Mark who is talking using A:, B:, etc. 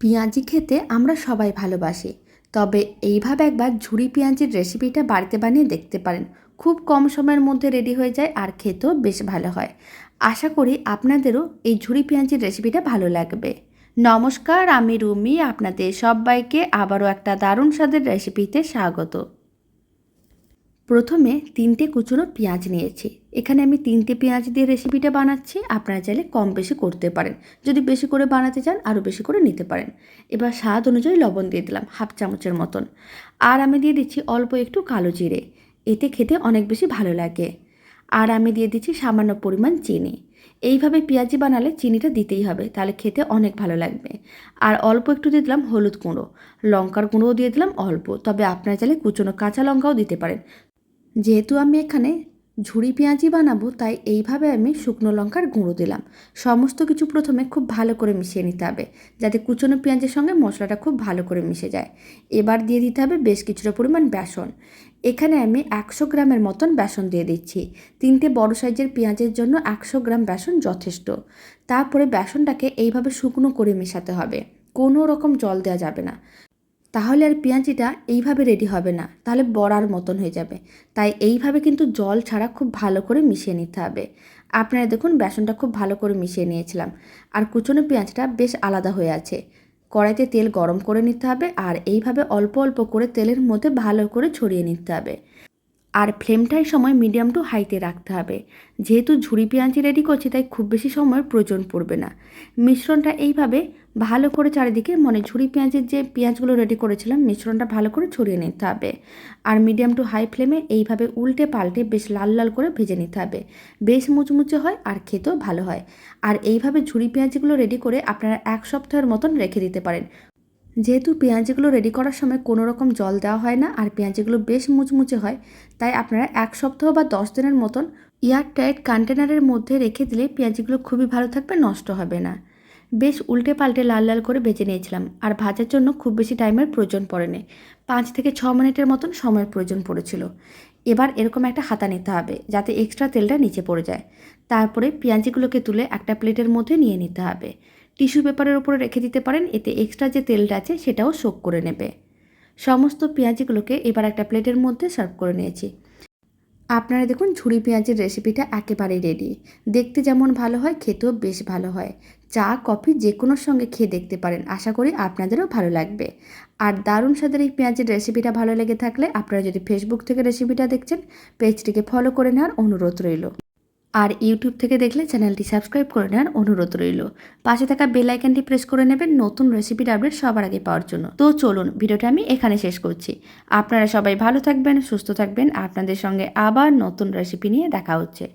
A: পেঁয়াজি খেতে আমরা সবাই ভালোবাসি। তবে এইভাবে একবার ঝুড়ি পেঁয়াজির রেসিপিটা বাড়িতে বানিয়ে দেখতে পারেন। খুব কম সময়ের মধ্যে রেডি হয়ে যায় আর খেতেও বেশ ভালো হয়। আশা করি আপনাদেরও এই ঝুড়ি পেঁয়াজির রেসিপিটা ভালো লাগবে। নমস্কার, আমি রুমি। আপনাদের সবাইকে আবারও একটা দারুণ স্বাদের রেসিপিতে স্বাগত। প্রথমে তিনটে কুচনো পেঁয়াজ নিয়েছি। এখানে আমি তিনটে পেঁয়াজ দিয়ে রেসিপিটা বানাচ্ছি। আপনারা চাইলে কম বেশি করতে পারেন। যদি বেশি করে বানাতে চান আরও বেশি করে নিতে পারেন। এবার স্বাদ অনুযায়ী লবণ দিয়ে দিলাম, হাফ চামচের মতন। আর আমি দিয়ে দিচ্ছি অল্প একটু কালো জিরে। এতে খেতে অনেক বেশি ভালো লাগে। আর আমি দিয়ে দিচ্ছি সামান্য পরিমাণ চিনি। এইভাবে পেঁয়াজি বানালে চিনিটা দিতেই হবে, তাহলে খেতে অনেক ভালো লাগবে। আর অল্প একটু দিয়ে দিলাম হলুদ গুঁড়ো। লঙ্কার গুঁড়োও দিয়ে দিলাম অল্প। তবে আপনারা চাইলে কুচনো কাঁচা লঙ্কাও দিতে পারেন। যেহেতু আমি এখানে ঝুড়ি পেঁয়াজি বানাবো, তাই এইভাবে আমি শুকনো লঙ্কার গুঁড়ো দিলাম। সমস্ত কিছু প্রথমে খুব ভালো করে মিশিয়ে নিতে হবে, যাতে কুচনো পেঁয়াজের সঙ্গে মশলাটা খুব ভালো করে মিশে যায়। এবার দিয়ে দিতে হবে বেশ কিছুটা পরিমাণ বেসন। এখানে আমি একশো গ্রামের মতন বেসন দিয়ে দিচ্ছি। তিনটে বড় সাইজের পেঁয়াজের জন্য একশো গ্রাম বেসন যথেষ্ট। তারপরে বেসনটাকে এইভাবে শুকনো করে মেশাতে হবে। কোনো রকম জল দেওয়া যাবে না। তাহলে আর পেঁয়াজিটা এইভাবে রেডি হবে না, তাহলে বড়ার মতন হয়ে যাবে। তাই এইভাবে কিন্তু জল ছাড়া খুব ভালো করে মিশিয়ে নিতে হবে। আপনারা দেখুন বেসনটা খুব ভালো করে মিশিয়ে নিয়েছিলাম। আর কুচনো পেঁয়াজটা বেশ আলাদা হয়ে আছে। কড়াইতে তেল গরম করে নিতে হবে আর এইভাবে অল্প অল্প করে তেলের মধ্যে ভালো করে ছড়িয়ে নিতে হবে। আর ফ্লেমটাই সময় মিডিয়াম টু হাইতে রাখতে হবে। যেহেতু ঝুড়ি পেঁয়াজি রেডি করছি, তাই খুব বেশি সময়ের প্রয়োজন পড়বে না। মিশ্রণটা এইভাবে ভালো করে চারিদিকে মানে ঝুড়ি পেঁয়াজের যে পেঁয়াজগুলো রেডি করেছিলাম, মিশ্রণটা ভালো করে ছড়িয়ে নিতে হবে। আর মিডিয়াম টু হাই ফ্লেমে এইভাবে উল্টে পাল্টে বেশ লাল লাল করে ভেজে নিতে হবে। বেশ মুচমুচে হয় আর খেতেও ভালো হয়। আর এইভাবে ঝুড়ি পেঁয়াজিগুলো রেডি করে আপনারা এক সপ্তাহের মতন রেখে দিতে পারেন। যেহেতু পেঁয়াজিগুলো রেডি করার সময় কোনো রকম জল দেওয়া হয় না আর পেঁয়াজিগুলো বেশ মুচমুচে হয়, তাই আপনারা এক সপ্তাহ বা দশ দিনের মতন এয়ার টাইট কন্টেনারের মধ্যে রেখে দিলে পেঁয়াজিগুলো খুবই ভালো থাকবে, নষ্ট হবে না। বেশ উল্টে পাল্টে লাল লাল করে ভেজে নিয়েছিলাম আর ভাজার জন্য খুব বেশি টাইমের প্রয়োজন পড়েনি। পাঁচ থেকে ছ মিনিটের মতন সময়ের প্রয়োজন পড়েছিল। এবার এরকম একটা হাতা নিতে হবে যাতে এক্সট্রা তেলটা নিচে পড়ে যায়। তারপরে পেঁয়াজিগুলোকে তুলে একটা প্লেটের মধ্যে নিয়ে নিতে হবে। টিস্যু পেপারের উপরে রেখে দিতে পারেন, এতে এক্সট্রা যে তেলটা আছে সেটাও শোক করে নেবে। সমস্ত পেঁয়াজিগুলোকে এবার একটা প্লেটের মধ্যে সার্ভ করে নিয়েছি। আপনারা দেখুন ঝুড়ি পেঁয়াজের রেসিপিটা একেবারেই রেডি দেখতে যেমন ভালো হয়, খেতেও বেশ ভালো হয়। চা, কফি যে কোনোর সঙ্গে খেয়ে দেখতে পারেন, আশা করি আপনাদেরও ভালো লাগবে। আর দারুণ স্বাদের এই পেঁয়াজের রেসিপিটা ভালো লেগে থাকলে আপনারা যদি ফেসবুক থেকে রেসিপিটা দেখছেন পেজটিকে ফলো করে নেওয়ার অনুরোধ রইল। আর ইউটিউব থেকে দেখলে চ্যানেলটি সাবস্ক্রাইব করে নেওয়ার অনুরোধ রইল। পাশে থাকা বেল আইকনটি প্রেস করে নেবেন নতুন রেসিপির আপডেট সবার আগে পাওয়ার জন্য। তো চলুন ভিডিওটা আমি এখানে শেষ করছি। আপনারা সবাই ভালো থাকবেন, সুস্থ থাকবেন। আপনাদের সঙ্গে আবার নতুন রেসিপি নিয়ে দেখা হচ্ছে।